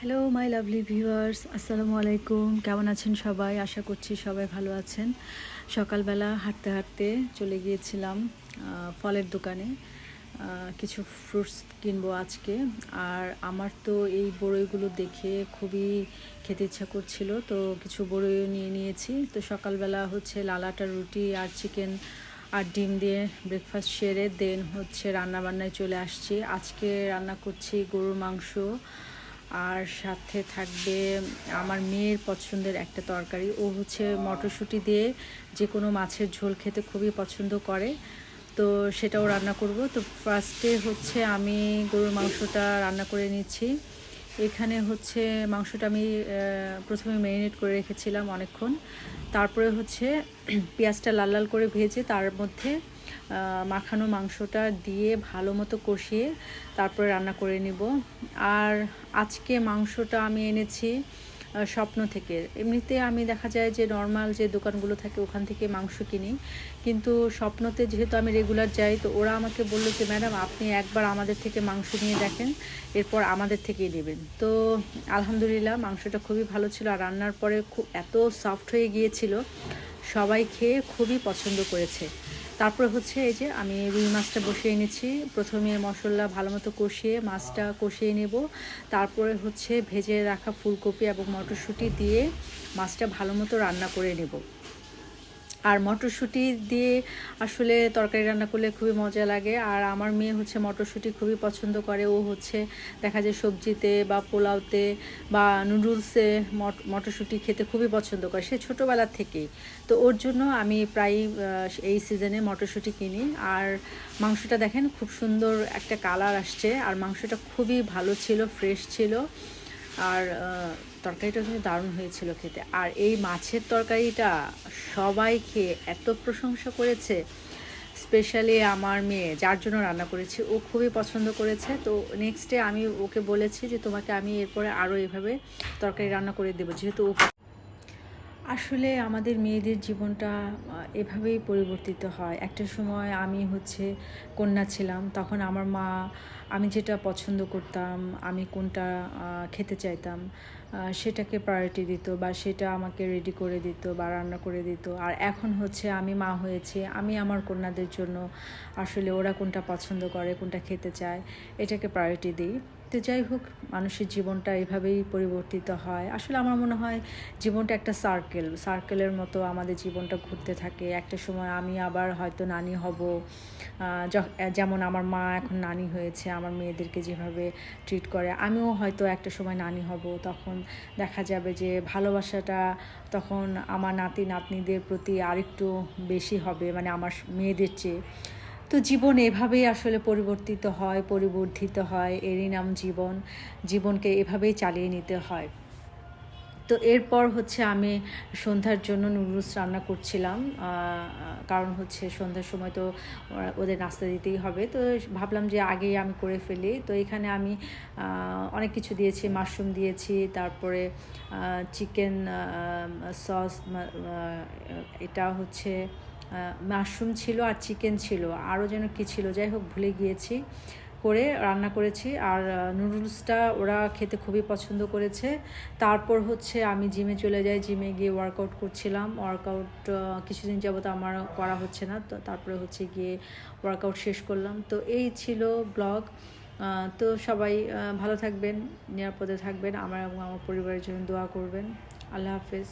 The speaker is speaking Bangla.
হ্যালো মাই লাভলি ভিউয়ার্স আসসালামু আলাইকুম কেমন আছেন সবাই? আশা করছি সবাই ভালো আছেন। সকালবেলা হাঁটতে হাঁটতে চলে গিয়েছিলাম ফলের দোকানে। কিছু ফ্রুটস কিনবো আজকে। আর আমার তো এই বড়ইগুলো দেখে খুবই খেতে ইচ্ছা করছিল, তো কিছু বড়ইও নিয়ে নিয়েছি। তো সকালবেলা হচ্ছে লালাটা রুটি আর চিকেন আর ডিম দিয়ে ব্রেকফাস্ট সেরে দেন হচ্ছে রান্না বান্নায় চলে আসছি। আজকে রান্না করছি গরুর মাংস। আর সাথে থাকবে আমার মেয়ের পছন্দের একটা তরকারি। ও হচ্ছে মটরশুঁটি দিয়ে যে কোনো মাছের ঝোল খেতে খুবই পছন্দ করে। তো সেটাও রান্না করব। তো ফার্স্টে হচ্ছে আমি গরুর মাংসটা রান্না করে নিচ্ছি। এখানে হচ্ছে মাংসটা আমি প্রথমে ম্যারিনেট করে রেখেছিলাম অনেকক্ষণ। তারপরে হচ্ছে পেঁয়াজটা লাল লাল করে ভেজে তার মধ্যে মাখানো মাংসটা দিয়ে ভালো মতো কষিয়ে তারপরে রান্না করে নিব। আর আজকে মাংসটা আমি এনেছি স্বপ্ন থেকে। এমনিতে আমি দেখা যায় যে নর্মাল যে দোকানগুলো থাকে ওখান থেকে মাংস কিনি। কিন্তু স্বপ্নতে যেহেতু আমি রেগুলার যাই, তো ওরা আমাকে বলল যে, ম্যাডাম, আপনি একবার আমাদের থেকে মাংস নিয়ে দেখেন, এরপর আমাদের থেকেই নেবেন। তো আলহামদুলিল্লাহ, মাংসটা খুবই ভালো ছিল। আর রান্নার পরে খুব এত সফট হয়ে গিয়েছিল। সবাই খেয়ে খুবই পছন্দ করেছে। তারপরে হচ্ছে এই যে আমি রুই মাছটা বসিয়ে এনেছি। প্রথমে মশলা ভালো মতো কষিয়ে মাছটা কষিয়ে নেব। তারপরে হচ্ছে ভেজে রাখা ফুলকপি এবং মটরশুঁটি দিয়ে মাছটা ভালো মতো রান্না করে নেব। আর মটরশুঁটি দিয়ে আসলে তরকারি রান্না করলে খুবই মজা লাগে। আর আমার মেয়ে হচ্ছে মটরশুঁটি খুবই পছন্দ করে। ও হচ্ছে দেখা যায় সবজিতে বা পোলাওতে বা নুডলসে মট- মটরশুঁটি খেতে খুবই পছন্দ করে। সে ছোটোবেলা থেকেই। তো ওর জন্য আমি প্রায় এই সিজনে মটরশুঁটি কিনি। আর মাংসটা দেখেন খুব সুন্দর একটা কালার আসছে। আর মাংসটা খুবই ভালো ছিল, ফ্রেশ ছিল। আর তরকারিটা কিন্তু দারুণ হয়েছিল খেতে। আর এই মাছের তরকারিটা সবাই খেয়ে এত প্রশংসা করেছে স্পেশালি আমার মেয়ে, যার জন্য রান্না করেছি। ও খুবই পছন্দ করেছে। তো নেক্সট ডে আমি ওকে বলেছি যে তোমাকে আমি এরপরে আরও এভাবে তরকারি রান্না করে দেবো, যেহেতু ও আসলে আমাদের মেয়েদের জীবনটা এভাবেই পরিবর্তিত হয়। একটা সময় আমি হচ্ছে কন্যা ছিলাম, তখন আমার মা, আমি যেটা পছন্দ করতাম, আমি কোনটা খেতে চাইতাম সেটাকে প্রায়োরিটি দিত বা সেটা আমাকে রেডি করে দিত বা রান্না করে দিত। আর এখন হচ্ছে আমি মা হয়েছি, আমি আমার কন্যাদের জন্য আসলে ওরা কোনটা পছন্দ করে, কোনটা খেতে চায়, এটাকে প্রায়োরিটি দিই। তো যাই হোক, মানুষের জীবনটা এভাবেই পরিবর্তিত হয়। আসলে আমার মনে হয় জীবনটা একটা সার্কেল সার্কেলের মতো আমাদের জীবনটা ঘুরতে থাকে। একটা সময় আমি আবার হয়তো নানি হব যেমন আমার মা এখন নানি হয়েছে, আমার মেয়েদেরকে যেভাবে ট্রিট করে, আমিও হয়তো একটা সময় নানি হব। তখন দেখা যাবে যে ভালোবাসাটা তখন আমার নাতি নাতনিদের প্রতি আরেকটু বেশি হবে মানে আমার মেয়েদের চেয়ে। তো জীবন এভাবেই আসলে পরিবর্তিত হয়, পরিবর্ধিত হয়। এরই নাম জীবন। জীবনকে এভাবেই চালিয়ে নিতে হয়। তো এরপর হচ্ছে আমি সন্ধ্যার জন্য নুডলস রান্না করছিলাম। কারণ হচ্ছে সন্ধ্যার সময় তো ওদের নাস্তা দিতেই হবে। তো ভাবলাম যে আগেই আমি করে ফেলি। তো এখানে আমি অনেক কিছু দিয়েছি। মাশরুম দিয়েছি, তারপরে চিকেন সস এটা হচ্ছে মাশরুম ছিল আর চিকেন ছিল, আরও যেন কি ছিল, যাই হোক ভুলে গিয়েছি। করে রান্না করেছি আর নুডলসটা ওরা খেতে খুবই পছন্দ করেছে। তারপর হচ্ছে আমি জিমে চলে যাই, জিমে গিয়ে ওয়ার্কআউট করছিলাম। ওয়ার্কআউট কিছুদিন যাবত আমার করা হচ্ছে না, তো তারপরে হচ্ছে গিয়ে ওয়ার্কআউট শেষ করলাম। তো এই ছিল ব্লগ তো সবাই ভালো থাকবেন, নিরাপদে থাকবেন। আমার এবং আমার পরিবারের জন্য দোয়া করবেন। আল্লাহ হাফেজ।